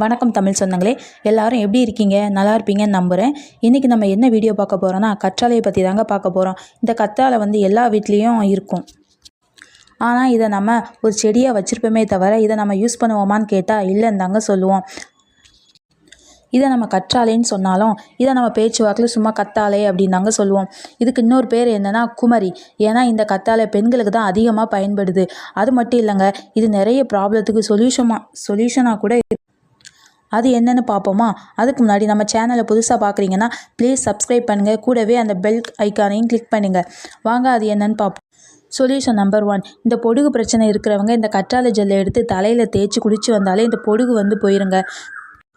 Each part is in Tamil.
வணக்கம் தமிழ் சொந்தங்களே. எல்லாரும் எப்படி இருக்கீங்க? நல்லா இருப்பீங்கன்னு நம்புகிறேன் இன்றைக்கி நம்ம என்ன வீடியோ பார்க்க போகிறோன்னா கற்றாழையை பற்றி தாங்க பார்க்க போகிறோம் இந்த கற்றாழை வந்து எல்லா வீட்லேயும் இருக்கும். ஆனால் இதை நம்ம ஒரு செடியாக வச்சுருப்போமே தவிர இதை நம்ம யூஸ் பண்ணுவோமான்னு கேட்டால் இல்லைன்னு தாங்க சொல்லுவோம். இதை நம்ம கற்றாழைன்னு சொன்னாலும் இதை நம்ம பேச்சு வாக்கில் சும்மா கத்தாழை அப்படின்னு தாங்க சொல்லுவோம். இதுக்கு இன்னொரு பேர் என்னென்னா குமரி. ஏன்னா இந்த கத்தாழை பெண்களுக்கு தான் அதிகமாக பயன்படுது. அது மட்டும் இல்லைங்க இது நிறைய ப்ராப்ளத்துக்கு சொல்யூஷமாக சொல்யூஷனாக கூட அது என்னென்னு பார்ப்போமா? அதுக்கு முன்னாடி நம்ம சேனலை புதுசாக பார்க்குறீங்கன்னா ப்ளீஸ் சப்ஸ்கிரைப் பண்ணுங்கள் கூடவே அந்த பெல் ஐக்கானையும் கிளிக் பண்ணுங்கள் வாங்க அது என்னென்னு பார்ப்போம். சொல்யூஷன் நம்பர் ஒன் இந்த பொடுகு பிரச்சனை இருக்கிறவங்க இந்த கற்றாழை ஜெல்லை எடுத்து தலையில் தேய்ச்சி குளிச்சு வந்தாலே இந்த பொடுகு வந்து போயிருங்க.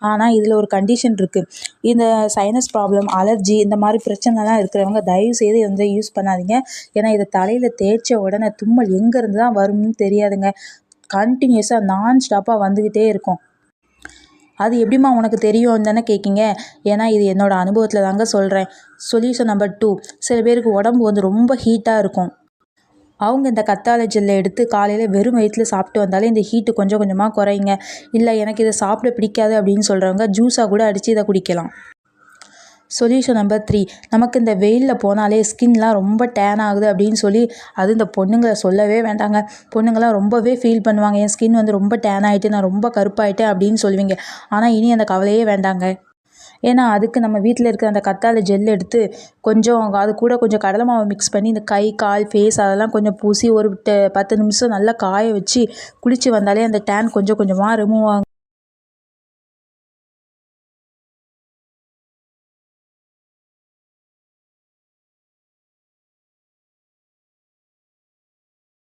ஆனால் இதில் ஒரு கண்டிஷன் இருக்குது இந்த சைனஸ் ப்ராப்ளம் அலர்ஜி இந்த மாதிரி பிரச்சனைலாம் இருக்கிறவங்க தயவு செய்து வந்து யூஸ் பண்ணாதீங்க. ஏன்னா இதை தலையில் தேய்ச்ச உடனே தும்மல் எங்கேருந்து தான் வரும்னு தெரியாதுங்க. கண்டினியூஸாக நான் ஸ்டாப்பாக வந்துக்கிட்டே இருக்கும். அது எப்படிம்மா உனக்கு தெரியும் தானே கேட்குங்க ஏன்னா இது என்னோட அனுபவத்தில் தாங்க சொல்கிறேன் சொல்யூஷன் நம்பர் டூ சில பேருக்கு உடம்பு வந்து ரொம்ப ஹீட்டாக இருக்கும். அவங்க இந்த கத்தாழை ஜெல்லை எடுத்து காலையில் வெறும் வயிற்றில் சாப்பிட்டு வந்தாலே இந்த ஹீட்டு கொஞ்சம் கொஞ்சமாக குறையுங்க. இல்லை எனக்கு இதை சாப்பிட பிடிக்காது அப்படின்னு சொல்கிறவங்க ஜூஸாக கூட அடித்து இதை குடிக்கலாம். சொல்யூஷன் நம்பர் த்ரீ நமக்கு இந்த வெயிலில் போனாலே ஸ்கின்லாம் ரொம்ப டேன் ஆகுது அப்படின்னு சொல்லி அது இந்த பொண்ணுங்களை சொல்லவே வேண்டாங்க. பொண்ணுங்களாம் ரொம்பவே ஃபீல் பண்ணுவாங்க. என் ஸ்கின் வந்து ரொம்ப டேன் ஆகிட்டு நான் ரொம்ப கருப்பாயிட்டேன் அப்படின்னு சொல்லுவீங்க. ஆனால் இனி அந்த கவலையே வேண்டாங்க. ஏன்னா அதுக்கு நம்ம வீட்டில் இருக்கிற அந்த கத்தாழை ஜெல் எடுத்து கொஞ்சம் அது கூட கொஞ்சம் கடலை மாவு மிக்ஸ் பண்ணி இந்த கை கால் ஃபேஸ் அதெல்லாம் கொஞ்சம் பூசி ஒரு ட- பத்து நிமிஷம் நல்லா காய வச்சு குளித்து வந்தாலே அந்த டேன் கொஞ்சம் கொஞ்சமாக ரிமூவ் ஆகும்.